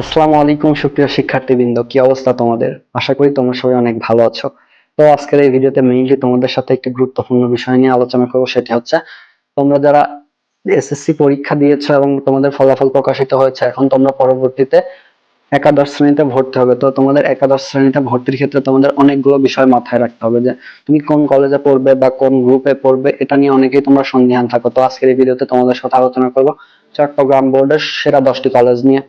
আসসালামু আলাইকুম, সুপ্রিয় শিক্ষার্থীবৃন্দ। কি অবস্থা তোমাদের? আশা করি তোমরা সবাই অনেক ভালো আছো। তো আজকের এই ভিডিওতে মেইনলি তোমাদের সাথে একটি গুরুত্বপূর্ণ বিষয় নিয়ে আলোচনা করব, সেটি হচ্ছে তোমরা যারা এসএসসি পরীক্ষা দিয়েছ এবং তোমাদের ফলাফল প্রকাশিত হয়েছে, এখন তোমরা পরবর্তীতে একাদশ শ্রেণীতে ভর্তি হবে। তো তোমাদের একাদশ শ্রেণীতে ভর্তির ক্ষেত্রে তোমাদের অনেকগুলো বিষয় মাথায় রাখতে হবে যে, তুমি কোন কলেজে পড়বে বা কোন গ্রুপে পড়বে, এটা নিয়ে অনেকেই তোমরা সন্দিহান থাকো। তো আজকের এই ভিডিওতে তোমাদের সাথে আলোচনা করব চট্টগ্রাম বোর্ডের সেরা দশটি কলেজ নিয়ে।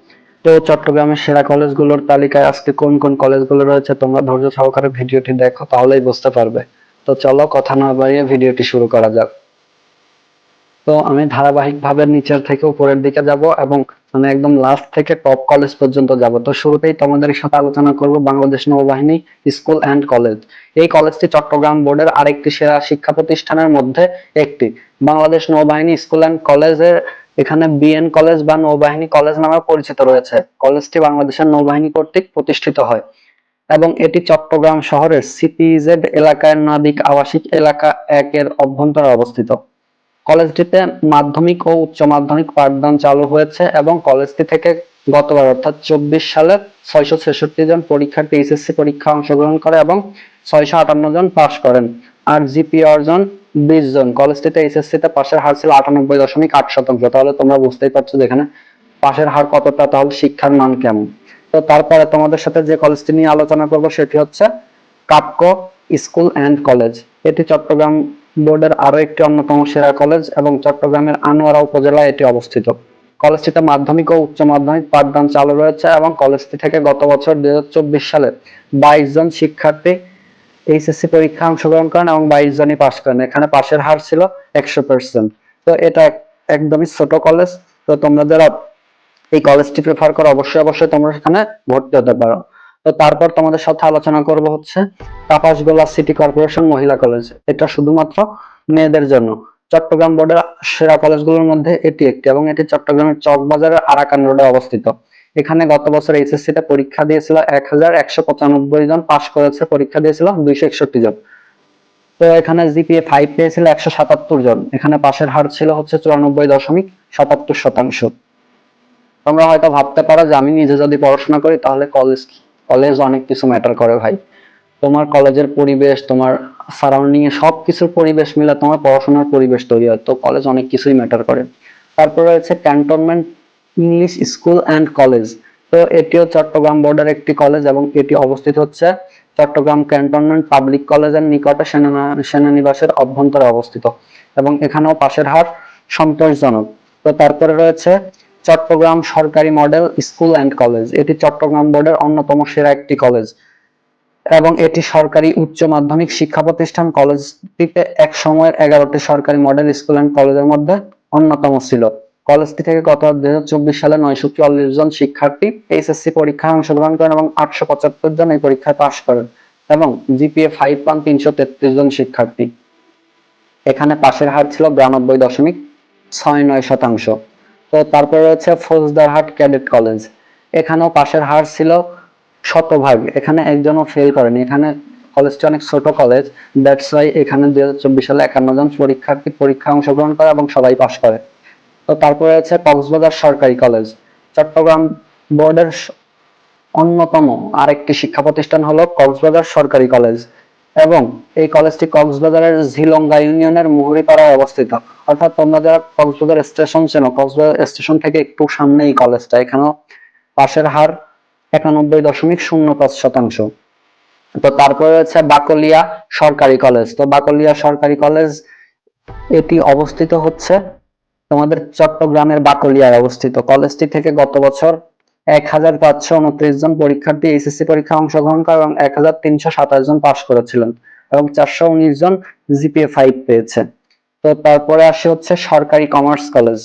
তো চট্টগ্রামের সেরা কলেজগুলোর তালিকায় আজকে কোন কোন কলেজগুলো রয়েছে তোমরা ধৈর্য সহকারে ভিডিওটি দেখো, তাহলেই বুঝতে পারবে। তো চলো কথা না বাড়িয়ে ভিডিওটি শুরু করা যাক। তো আমি ধারাবাহিকভাবে নিচের থেকে উপরের দিকে যাব এবং মানে একদম লাস্ট থেকে টপ কলেজ পর্যন্ত যাব। তো শুরুতেই তোমাদের সাথে আলোচনা করব বাংলাদেশ নৌবাহিনী স্কুল অ্যান্ড কলেজ। এই কলেজটি চট্টগ্রাম বোর্ডের আরেকটি সেরা শিক্ষা প্রতিষ্ঠানের মধ্যে একটি। বাংলাদেশ নৌবাহিনী স্কুল অ্যান্ড কলেজের এখানে বিএন কলেজ বা নৌবাহিনী কলেজ নামে পরিচিত রয়েছে। কলেজটি বাংলাদেশের নৌবাহিনী কর্তৃক প্রতিষ্ঠিত হয় এবং এটি চট্টগ্রাম শহরের সিপিজেড এলাকার নাবিক আবাসিক এলাকা একের অভ্যন্তরে অবস্থিত। কলেজটিতে মাধ্যমিক ও উচ্চ মাধ্যমিক পাঠদান চালু হয়েছে এবং কলেজটি থেকে গতবার অর্থাৎ চব্বিশ সালে ছয়শো ছেষট্টি জন পরীক্ষার্থী এইচএসসি পরীক্ষা অংশগ্রহণ করে এবং ছয়শো আটান্ন জন পাশ করেন। আর জিপি অর্জন বিশ জন। কলেজটিতে এইচএসসি তে পাশের হার ছিল আটানব্বই দশমিক আট শতাংশ। তাহলে তোমরা বুঝতেই পারছ যেখানে পাশের হার কতটা, তাহলে শিক্ষার মান কেমন? তো তারপরে তোমাদের সাথে যে কলেজটি নিয়ে আলোচনা করব সেটি হচ্ছে কাপকো স্কুল অ্যান্ড কলেজ। এটি চট্টগ্রাম বোর্ডের আরও একটি অন্যতম সেরা কলেজ এবং চট্টগ্রামের আনোয়ারা উপজেলায় এটি অবস্থিত। কলেজটিতে মাধ্যমিক ও উচ্চ মাধ্যমিক পাঠদান চালু রয়েছে এবং কলেজটি থেকে গত বছর দুই হাজার চব্বিশ সালে বাইশ জন শিক্ষার্থী এইচএসসি পরীক্ষা অংশগ্রহণ করেন এবং বাইশ জনই পাস করেন। এখানে পাশের হার ছিল একশো পার্সেন্ট তো এটা এক- একদমই ছোট কলেজ তো তোমরা যারা এই কলেজটি প্রেফার করো, অবশ্যই অবশ্যই তোমরা সেখানে ভর্তি হতে পারো। তো তারপর তোমাদের সাথে আলোচনা করব হচ্ছে Kapasgola city corporation Mohila college এটা শুধুমাত্র মেয়েদের জন্য। চট্টগ্রাম বোর্ডের সেরা কলেজগুলোর মধ্যে এটি একটি এবং এটি চট্টগ্রামের চকবাজারের আরাকান রোডে অবস্থিত। এখানে গত বছর এইচএসসি তে পরীক্ষা দিয়েছিল এক হাজার একশো পঁচানব্বই জন, পাশ করেছে, পরীক্ষা দিয়েছিল দুইশো একষট্টি জন। তো এখানে জিপিএ ফাইভ পেয়েছিল একশো সাতাত্তর জন। এখানে পাশের হার ছিল হচ্ছে চুরানব্বই দশমিক সাতাত্তর শতাংশ। তোমরা হয়তো ভাবতে পারো যে আমি নিজে যদি পড়াশোনা করি, তাহলে কলেজ কলেজ অনেক কিছু ম্যাটার করে ভাই। তোমার কলেজের পরিবেশ, তোমার সারাউন্ডিং এ সব কিছুর পরিবেশ মিলে তোমার পড়াশোনার পরিবেশ তৈরি হয়। তো কলেজ অনেক কিছুই ম্যাটার করে। তারপরে রয়েছে cantonment English school and college তো এটিও চট্টগ্রাম বোর্ডের একটি কলেজ এবং এটি অবস্থিত হচ্ছে চট্টগ্রাম ক্যান্টনমেন্ট পাবলিক কলেজের নিকটে সেনা সেনানিবাসের অভ্যন্তরে অবস্থিত এবং এখানেও পাশের হার সন্তোষজনক। তো তারপরে রয়েছে চট্টগ্রাম সরকারি মডেল স্কুল অ্যান্ড কলেজ এটি চট্টগ্রাম বোর্ডের অন্যতম সেরা একটি কলেজ এবং এটি সরকারি উচ্চ মাধ্যমিক শিক্ষা প্রতিষ্ঠান। কলেজটিতে এক সময়ের এগারোটি সরকারি মডেল স্কুল অ্যান্ড কলেজের মধ্যে অন্যতম ছিল। কলেজটি থেকে গত দুই হাজার চব্বিশ সালে নয়শো চুয়াল্লিশ জন শিক্ষার্থী এইচএসসি পরীক্ষায় অংশগ্রহণ করেন এবং আটশো পঁচাত্তর জন এই পরীক্ষায় পাশ করেন এবং জিপিএ ফাইভ পান তিনশো তেত্রিশ জন শিক্ষার্থী। এখানে পাশের হার ছিল বিরানব্বই দশমিক ছয় নয় শতাংশ। তো তারপরে রয়েছে ফৌজদারহাট ক্যাডেট কলেজ। এখানেও পাশের হার ছিল শতভাগ। এখানে একজনও ফেল করেনি। এখানে কলেজটি অনেক ছোট কলেজ। দ্যাটস ওয়াই এখানে দুই হাজার চব্বিশ সালে একান্ন জন পরীক্ষার্থী পরীক্ষা অংশগ্রহণ করে এবং সবাই পাশ করে। তো তারপরে আছে কক্সবাজার সরকারি কলেজ চট্টগ্রাম বোর্ডের অন্যতম আরেকটি শিক্ষা প্রতিষ্ঠান হলো কক্সবাজার সরকারি কলেজ এবং এই কলেজটি কক্সবাজারের ঝিলঙ্গা ইউনিয়নের মুহুরিপাড়ায় অবস্থিত। অর্থাৎ তোমরা যারা কক্সবাজার স্টেশন চেনো, কক্সবাজার স্টেশন থেকে একটু সামনে এই কলেজটা এখানেও পাশের হার একানব্বই দশমিক শূন্য পাঁচ শতাংশ। তো তারপরে রয়েছে বাকলিয়া সরকারি কলেজ তো বাকলিয়া সরকারি কলেজ এটি অবস্থিত হচ্ছে তোমাদের চট্টগ্রামের বাকলিয়ায় অবস্থিত। কলেজটি থেকে গত বছর এক হাজার পাঁচশো উনত্রিশ জন পরীক্ষার্থী এইচএসসি পরীক্ষা অংশগ্রহণ করে এবং এক হাজার তিনশো সাতাশ জন পাশ করেছিলেন এবং চারশো উনিশ জন জিপিএ ফাইভ পেয়েছে। তো তারপরে আসে হচ্ছে সরকারি কমার্স কলেজ।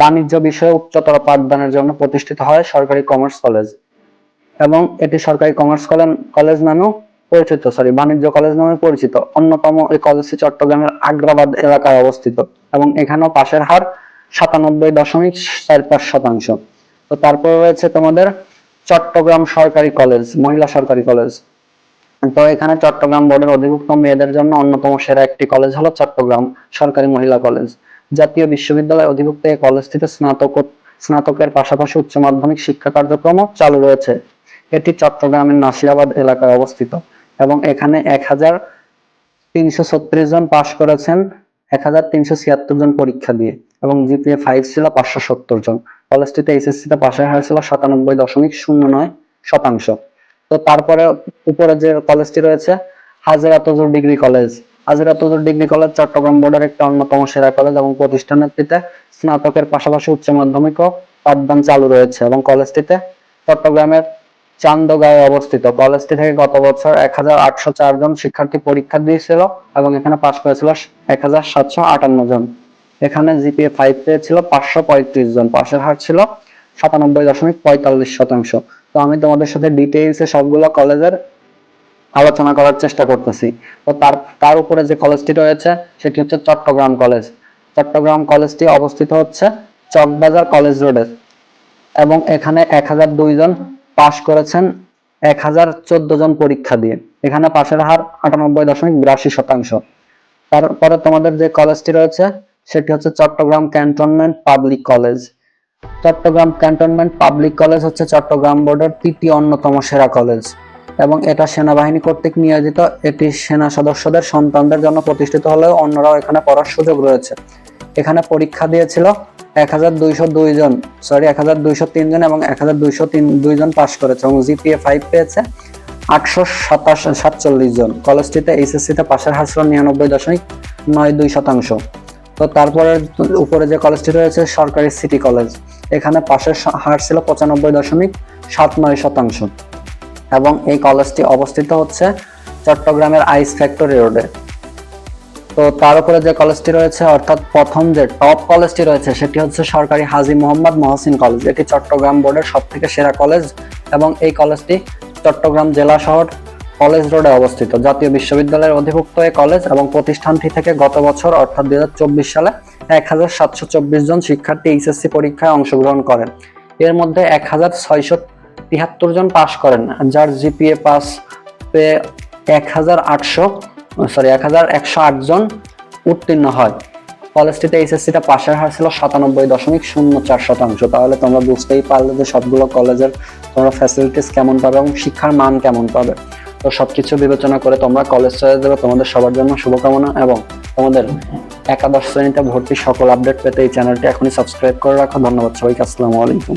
বাণিজ্য বিষয়ে উচ্চতর পাঠদানের জন্য প্রতিষ্ঠিত হয় সরকারি কমার্স কলেজ। এবং এটি সরকারি কমার্স কলেজ নামেও পরিচিত সরি বাণিজ্য কলেজ নামে পরিচিত, অন্যতম এই কলেজটি চট্টগ্রামের আগ্রাবাদ এলাকায় অবস্থিত এবং এখানেও পাশের হার সাতানব্বই দশমিক চার পাঁচ শতাংশ। তো তারপর রয়েছে তোমাদের চট্টগ্রাম সরকারি কলেজ মহিলা সরকারি কলেজ তো এখানে চট্টগ্রাম বোর্ডের অধিভুক্ত মেয়েদের জন্য অন্যতম সেরা একটি কলেজ হলো চট্টগ্রাম সরকারি মহিলা কলেজ জাতীয় বিশ্ববিদ্যালয় অধিভুক্ত এই কলেজটিতে স্নাতক স্নাতকের পাশাপাশি উচ্চ মাধ্যমিক শিক্ষা কার্যক্রমও চালু রয়েছে। এটি চট্টগ্রামের নাসিরাবাদ এলাকায় অবস্থিত। এবং এখানে এক হাজার তিনশো ছত্রিশ জন পাশ করেছেন, এক হাজার তিনশো ছিয়াত্তর জন পরীক্ষা দিয়ে এবং জিপিএ ফাইভ ছিল পাঁচশো সত্তর জন। কলেজটিতে এইচএসসি তে হার ছিল সাতানব্বই দশমিক শূন্য নয় শতাংশ। তো তারপরে উপরে যে কলেজটি রয়েছে হাজিরা তজুর ডিগ্রি কলেজ। হাজিরা তজুর ডিগ্রি কলেজ চট্টগ্রাম বোর্ডের একটা অন্যতম সেরা কলেজ এবং প্রতিষ্ঠানটিতে স্নাতকের পাশাপাশি উচ্চ মাধ্যমিক পাঠদান চালু রয়েছে এবং কলেজটিতে চট্টগ্রামের চান্দগাঁয়ে অবস্থিত। কলেজটি থেকে গত বছর এক হাজার আটশো চার জন শিক্ষার্থী পরীক্ষা দিয়েছিল এবং এখানে পাশ করেছিল এক হাজার সাতশো আটান্ন জন। এখানে জিপিএ ফাইভ পেয়েছিল পাঁচশো পঁয়ত্রিশ জন। পাশের হার ছিল সাতানব্বই দশমিক পঁয়তাল্লিশ শতাংশ। তো আমি তোমাদের সাথে ডিটেইলসে সবগুলো কলেজের আলোচনা করার চেষ্টা করতেছি। তো তার তার উপরে যে কলেজটি রয়েছে, সেটি হচ্ছে চট্টগ্রাম কলেজ। চট্টগ্রাম কলেজটি অবস্থিত হচ্ছে চকবাজার কলেজ রোডে এবং এখানে এক হাজার দুই জন পাশ করেছেন এক হাজার চোদ্দ জন পরীক্ষা দিয়ে। এখানে পাশের হার আটানব্বই দশমিক বিরাশি শতাংশ। তারপরে তোমাদের যে কলেজটি রয়েছে, সেটি হচ্ছে Chattogram cantonment public college. Chattogram cantonment public college হচ্ছে চট্টগ্রাম বোর্ডের তৃতীয় অন্যতম সেরা কলেজ এবং এটা সেনাবাহিনী কর্তৃক নিয়োজিত। এটি সেনা সদস্যদের সন্তানদের জন্য প্রতিষ্ঠিত হলেও অন্যরাও এখানে পড়ার সুযোগ রয়েছে। এখানে পরীক্ষা দিয়েছিল এক হাজার দুইশো দুই জন সরি এক হাজার দুইশো তিন জন এবং এক হাজার দুইশো তিন, দুই জন পাশ করেছে এবং জিপিএ ফাইভ পেয়েছে আটশো সাতাশ সাতচল্লিশ জন। কলেজটিতে এইচএসসি তে পাশের হার ছিল নিরানব্বই দশমিক নয় দুই শতাংশ। তো তারপরে উপরে যে কলেজটি রয়েছে, সরকারি সিটি কলেজ, এখানে পাশের হার ছিল পঁচানব্বই দশমিক সাত নয় শতাংশ। এবং এই কলেজটি অবস্থিত হচ্ছে চট্টগ্রামের আইস ফ্যাক্টরি রোডে। তো তার উপরে যে কলেজটি রয়েছে, অর্থাৎ প্রথম যে টপ কলেজটি রয়েছে, সেটি হচ্ছে সরকারি হাজি মোহাম্মদ মহসিন কলেজ এটি চট্টগ্রাম বোর্ডের সব থেকে সেরা কলেজ এবং এই কলেজটি চট্টগ্রাম জেলা শহর কলেজ রোডে অবস্থিত। জাতীয় বিশ্ববিদ্যালয়ের অধিভুক্ত এই কলেজ এবং প্রতিষ্ঠানটি থেকে গত বছর, অর্থাৎ দু হাজার চব্বিশ সালে এক হাজার সাতশো চব্বিশ জন শিক্ষার্থী এইচএসসি পরীক্ষায় অংশগ্রহণ করেন। এর মধ্যে এক হাজার ছয়শো তিয়াত্তর জন পাশ করেন, যার জিপিএ পাস পেয়ে এক হাজার আটশো সরি এক হাজার একশো আট জন উত্তীর্ণ হয়। কলেজটিতে এইচএসসিটা পাশের হার ছিল সাতানব্বই দশমিক শূন্য চার শতাংশ। তাহলে তোমরা বুঝতেই পারলে যে সবগুলো কলেজের তোমরা ফ্যাসিলিটিস কেমন পাবে এবং শিক্ষার মান কেমন পাবে। তো সবকিছু বিবেচনা করে তোমরা কলেজ চয়েস দেবে তোমাদের সবার জন্য শুভকামনা এবং তোমাদের একাদশ শ্রেণীতে ভর্তি সকল আপডেট পেতে এই চ্যানেলটি এখনই সাবস্ক্রাইব করে রাখো। ধন্যবাদ সবাইকে। আসসালামু আলাইকুম।